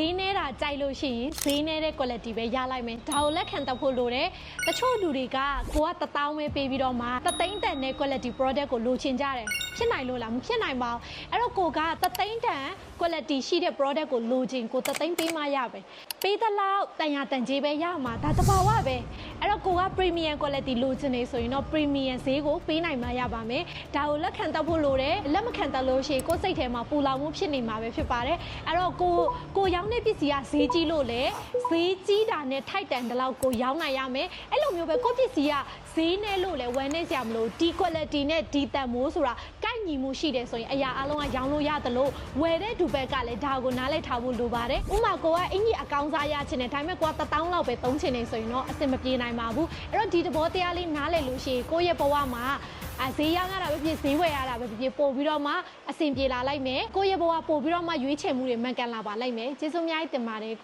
ဈေးနေတာကြိုက်လို့ရှိရင်ဈေးနေတဲ့ quality ပဲရလိုက်မယ်ဒါကိုလက်ခံတက်ဖို့လိုတယ်တချို့လူတွေကကိုကတစ်တောင်းပဲပေးပြီးတော့မှတသိန်းတန်တဲ့ quality product ကိုလိုချင်ကြတယ်ဖြစ်နိုင်လို့လားမဖြစ်နိုင်ပါဘူးအဲ့တော့ကိုကတသိန်းတန် quality ရှိတဲ့ product ကိုလိုချင်ကိုတသိန်းပေးမှရပဲပေးသလောက်တန်ရတန်ကြီးပဲရမှာဒါတဘာဝပဲအဲ့တော့ကိုက premium quality လိုချင်နေဆိုရင်တော့ premium ဈေးကိုပေးနိုင်မှရပါမယ်ဒါကိုလက်ခံတက်ဖို့လိုတယ်လက်မခံတက်လို့ရှိရင်ကိုယ်စိတ်ထဲမှာပူလောင်မှုဖြစ်နေမှာပဲဖြစ်ပါတယ်အဲ့တော့ကိုကိုရောင်းတဲ့ပစ္စည်းကဈေးကြီးလို့လေဈေးကြီးတာနဲ့ထိုက်တန်တဲ့လောက်ကိုရောင်းနိုင်ရမယ်အဲ့လိုမျိုးပဲကိုယ့်ပစ္စည်းကဈေးနဲ့လို့လေဝယ်နေစရာမလိုဒီ quality နဲ့ဒီတန်မိုးဆိုတာကိုက်ညီမှုရှိတယ်ဆိုရင်အရာအလုံးကရောင်းလို့ရတယ်လို့ဝယ်တဲ့ဒူဘက်ကလည်းဒါကိုနားလည်ထားဖို့လိုပါတယ်ဥပမာကိုကအင်ကြီးအကောင်းစားရချင်တယ်ဒါပေမဲ့ကိုကတစ်တောင်းလောက်ပဲသုံးချင်နေဆိုရင်တော့အဆင်မပြေနိုင်ပါဘူးအဲ့တော့ဒီတဘောတရားလေးနားလည်လို့ရှိရင်ကိုယ့်ရဲ့ဘဝမှာ အဈေးရရတာပဲဖြစ်ဈေးဝယ်ရတာပဲဖြစ်ပို့ပြီးတော့မှအဆင်ပြေလာလိုက်မယ်ကိုယ့်ရဲ့ဘဝပို့ပြီးတော့မှရွေးချယ်မှုတွေမှန်ကန်လာပါလိုက်မယ်ကျေးဇူးအများကြီးတင်ပါတယ်